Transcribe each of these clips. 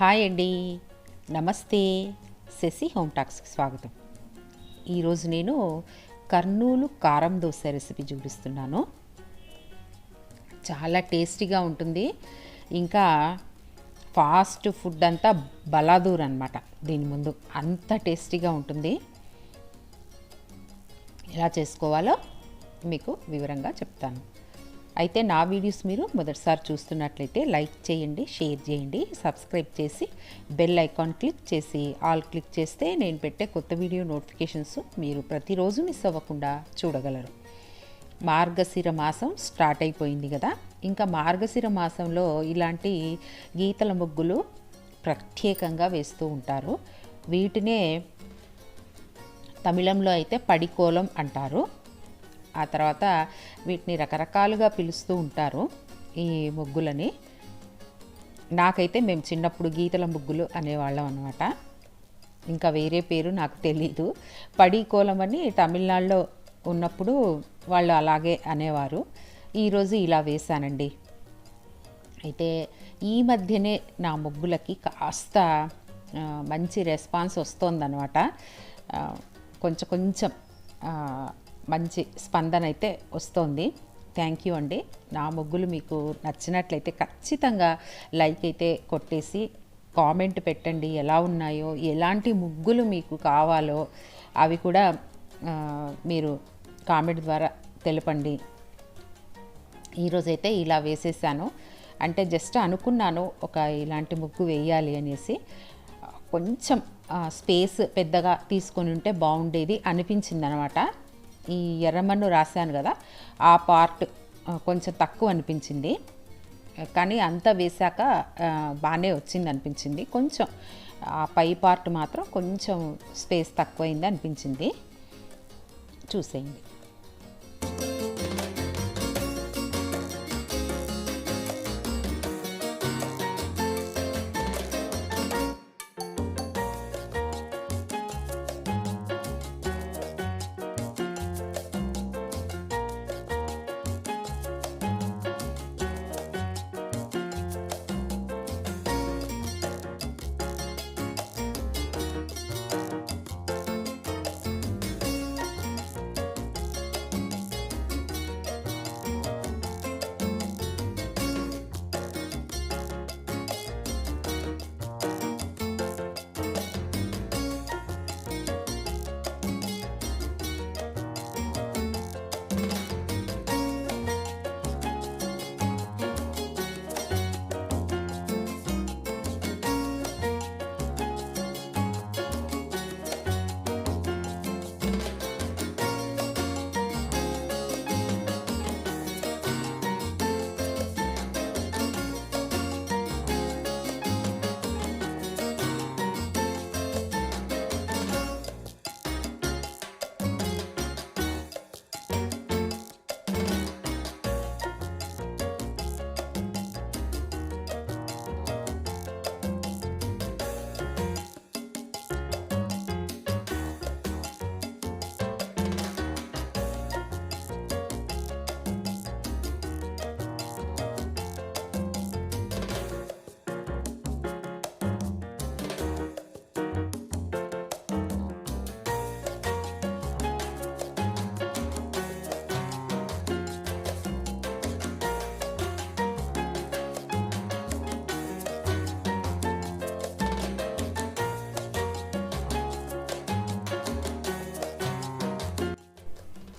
Hi అండి. నమస్తే. Shashi home టాక్స్కి స్వాగతం. ఈరోజు నేను కర్నూలు కారం దోశ రెసిపీ చూపిస్తున్నాను. చాలా టేస్టీగా ఉంటుంది. ఇంకా ఫాస్ట్ ఫుడ్ అంతా బలాదూర్ అనమాట దీని ముందు అంత టేస్టీగా ఉంటుంది. ఎలా చేసుకోవాలో మీకు వివరంగా చెప్తాను. అయితే నా వీడియోస్ మీరు మొదటిసారి చూస్తున్నట్లయితే లైక్ చేయండి షేర్ చేయండి సబ్స్క్రైబ్ చేసి బెల్ ఐకాన్ క్లిక్ చేసి ఆల్ క్లిక్ చేస్తే నేను పెట్టే కొత్త వీడియో నోటిఫికేషన్స్ మీరు ప్రతిరోజు మిస్ అవ్వకుండా చూడగలరు. మార్గశిర మాసం స్టార్ట్ అయిపోయింది కదా. ఇంకా మార్గశిర మాసంలో ఇలాంటి గీతల ముగ్గులు ప్రత్యేకంగా వేస్తూ ఉంటారు. వీటినే తమిళంలో అయితే పడికోలం అంటారు. ఆ తర్వాత వీటిని రకరకాలుగా పిలుస్తూ ఉంటారు ఈ ముగ్గులని. నాకైతే మేము చిన్నప్పుడు గీతల ముగ్గులు అనేవాళ్ళం అనమాట ఇంకా వేరే పేరు నాకు తెలీదు. పడికోలం అని తమిళనాడులో ఉన్నప్పుడు వాళ్ళు అలాగే అనేవారు. ఈరోజు ఇలా వేశానండి. అయితే ఈ మధ్యనే నా ముగ్గులకి కాస్త మంచి రెస్పాన్స్ వస్తుందన్నమాట. కొంచెం కొంచెం మంచి స్పందన అయితే వస్తోంది. థ్యాంక్ యూ అండి. నా ముగ్గులు మీకు నచ్చినట్లయితే ఖచ్చితంగా లైక్ అయితే కొట్టేసి కామెంట్ పెట్టండి. ఎలా ఉన్నాయో ఎలాంటి ముగ్గులు మీకు కావాలో అవి కూడా మీరు కామెంట్ ద్వారా తెలపండి. ఈరోజైతే ఇలా వేసేసాను. అంటే జస్ట్ అనుకున్నాను ఒక ఇలాంటి ముగ్గు వేయాలి అనేసి. కొంచెం స్పేస్ పెద్దగా తీసుకొని ఉంటే బాగుండేది అనిపించింది అనమాట ఈ ఎర్రమన్ను రాశాను కదా ఆ పార్ట్ కొంచెం తక్కువ అనిపించింది. కానీ అంతా వేశాక బాగానే వచ్చింది అనిపించింది. కొంచెం ఆ పై పార్ట్ మాత్రం కొంచెం స్పేస్ తక్కువైంది అనిపించింది. చూసేయండి.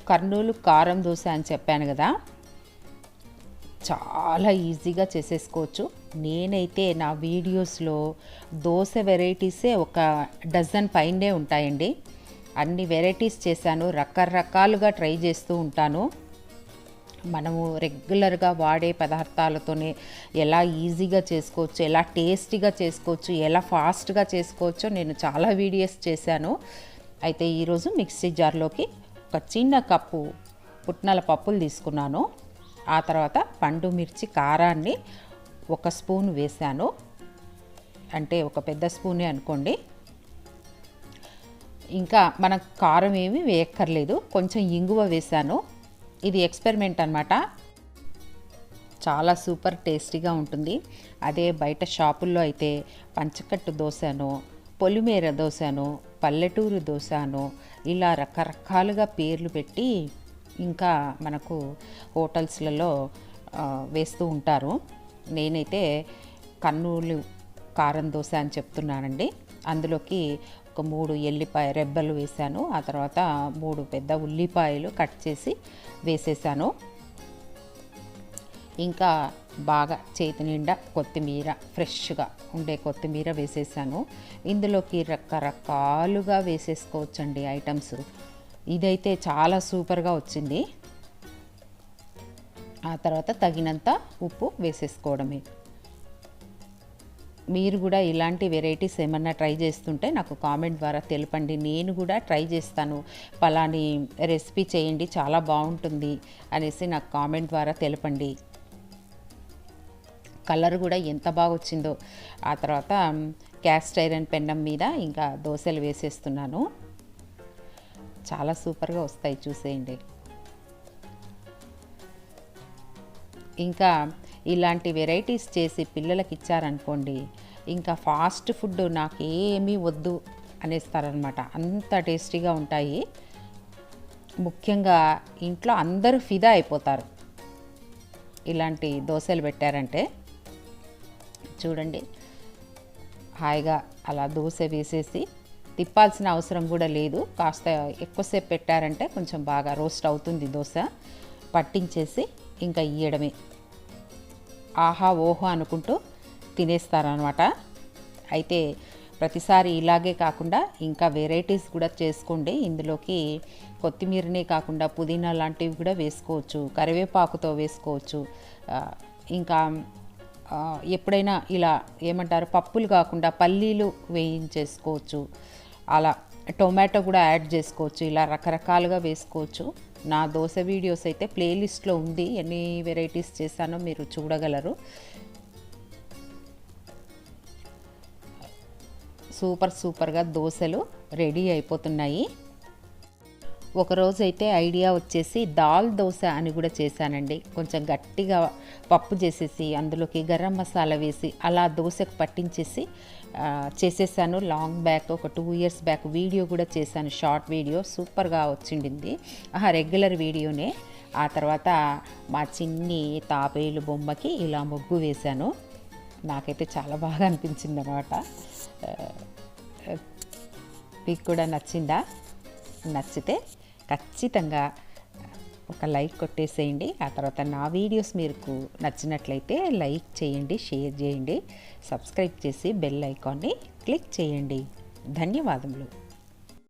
కర్నూలు కారం దోశ అని చెప్పాను కదా చాలా ఈజీగా చేసేసుకోవచ్చు. నేనైతే నా వీడియోస్లో దోశ వెరైటీసే ఒక డజన్ పైనే ఉంటాయండి. అన్ని వెరైటీస్ చేశాను రకరకాలుగా ట్రై చేస్తూ ఉంటాను. మనము రెగ్యులర్గా వాడే పదార్థాలతోనే ఎలా ఈజీగా చేసుకోవచ్చు ఎలా టేస్టీగా చేసుకోవచ్చు ఎలా ఫాస్ట్గా చేసుకోవచ్చో నేను చాలా వీడియోస్ చేశాను. అయితే ఈరోజు మిక్సీ జార్లోకి ఒక చిన్న కప్పు పుట్నాల పప్పులు తీసుకున్నాను. ఆ తర్వాత పండు మిర్చి కారాన్ని ఒక స్పూన్ వేశాను. అంటే ఒక పెద్ద స్పూనే అనుకోండి. ఇంకా మనకు కారం ఏమి వేయక్కర్లేదు. కొంచెం ఇంగువ వేశాను. ఇది ఎక్స్పెరిమెంట్ అనమాట చాలా సూపర్ టేస్టీగా ఉంటుంది. అదే బయట షాపుల్లో అయితే పంచకట్టు దోశను పొలిమేర దోశను పల్లెటూరు దోశను ఇలా రకరకాలుగా పేర్లు పెట్టి ఇంకా మనకు హోటల్స్లలో వేస్తూ ఉంటారు. నేనైతే కర్నూలు కారం దోశ అని చెప్తున్నానండి. అందులోకి ఒక మూడు ఎల్లిపాయ రెబ్బలు వేశాను. ఆ తర్వాత మూడు పెద్ద ఉల్లిపాయలు కట్ చేసి వేసేసాను. ఇంకా బాగా చేతి నిండా కొత్తిమీర ఫ్రెష్గా ఉండే కొత్తిమీర వేసేసాను. ఇందులోకి రకరకాలుగా వేసేసుకోవచ్చండి ఐటమ్స్. ఇదైతే చాలా సూపర్గా వచ్చింది. ఆ తర్వాత తగినంత ఉప్పు వేసేసుకోవడమే. మీరు కూడా ఇలాంటి వెరైటీస్ ఏమన్నా ట్రై చేస్తుంటే నాకు కామెంట్ ద్వారా తెలపండి. నేను కూడా ట్రై చేస్తాను. పలాని రెసిపీ చేయండి చాలా బాగుంటుంది అనేసి నాకు కామెంట్ ద్వారా తెలపండి. కలర్ కూడా ఎంత బాగా వచ్చిందో ఆ తర్వాత క్యాస్ట్ ఐరన్ పెన్నం మీద ఇంకా దోశలు వేసేస్తున్నాను. చాలా సూపర్గా వస్తాయి చూసేయండి. ఇంకా ఇలాంటి వెరైటీస్ చేసి పిల్లలకి ఇచ్చారనుకోండి ఇంకా ఫాస్ట్ ఫుడ్ నాకేమీ వద్దు అనేస్తారనమాట. అంత టేస్టీగా ఉంటాయి. ముఖ్యంగా ఇంట్లో అందరూ ఫిదా అయిపోతారు. ఇలాంటి దోశలు పెట్టారంటే చూడండి. హాయిగా అలా దోశ వేసేసి తిప్పాల్సిన అవసరం కూడా లేదు. కాస్త ఎక్కువసేపు పెట్టారంటే కొంచెం బాగా రోస్ట్ అవుతుంది దోశ. పట్టించేసి ఇంకా ఇయ్యడమే. ఆహా ఓహో అనుకుంటూ తినేస్తారనమాట అయితే ప్రతిసారి ఇలాగే కాకుండా ఇంకా వెరైటీస్ కూడా చేసుకోండి. ఇందులోకి కొత్తిమీరనే కాకుండా పుదీనా లాంటివి కూడా వేసుకోవచ్చు. కరివేపాకుతో వేసుకోవచ్చు. ఇంకా ఎప్పుడైనా ఇలా ఏమంటారు పప్పులు కాకుండా పల్లీలు వేయించేసుకోవచ్చు. అలా టొమాటో కూడా యాడ్ చేసుకోవచ్చు ఇలా రకరకాలుగా వేసుకోవచ్చు. నా దోశ వీడియోస్ అయితే ప్లేలిస్ట్లో ఉంది ఎన్ని వెరైటీస్ చేశానో మీరు చూడగలరు. సూపర్ సూపర్గా దోశలు రెడీ అయిపోతున్నాయి. ఒకరోజైతే ఐడియా వచ్చేసి దాల్ దోశ అని కూడా చేశానండి. కొంచెం గట్టిగా పప్పు చేసేసి అందులోకి గరం మసాలా వేసి అలా దోశకు పట్టించేసి చేసేసాను. లాంగ్ బ్యాక్ ఒక టూ ఇయర్స్ బ్యాక్ వీడియో కూడా చేశాను. షార్ట్ వీడియో సూపర్గా వచ్చిండింది. ఆహా రెగ్యులర్ వీడియోనే. ఆ తర్వాత మా చిన్ని తాపేలు బొమ్మకి ఇలా ముగ్గు వేశాను. నాకైతే చాలా బాగా అనిపించింది అనమాట మీకు కూడా నచ్చిందా? నచ్చితే ఖచ్చితంగా ఒక లైక్ కొట్టేసేయండి. ఆ తర్వాత నా వీడియోస్ మీకు నచ్చినట్లయితే లైక్ చేయండి షేర్ చేయండి సబ్స్క్రైబ్ చేసి బెల్ ఐకాన్ని క్లిక్ చేయండి. ధన్యవాదములు.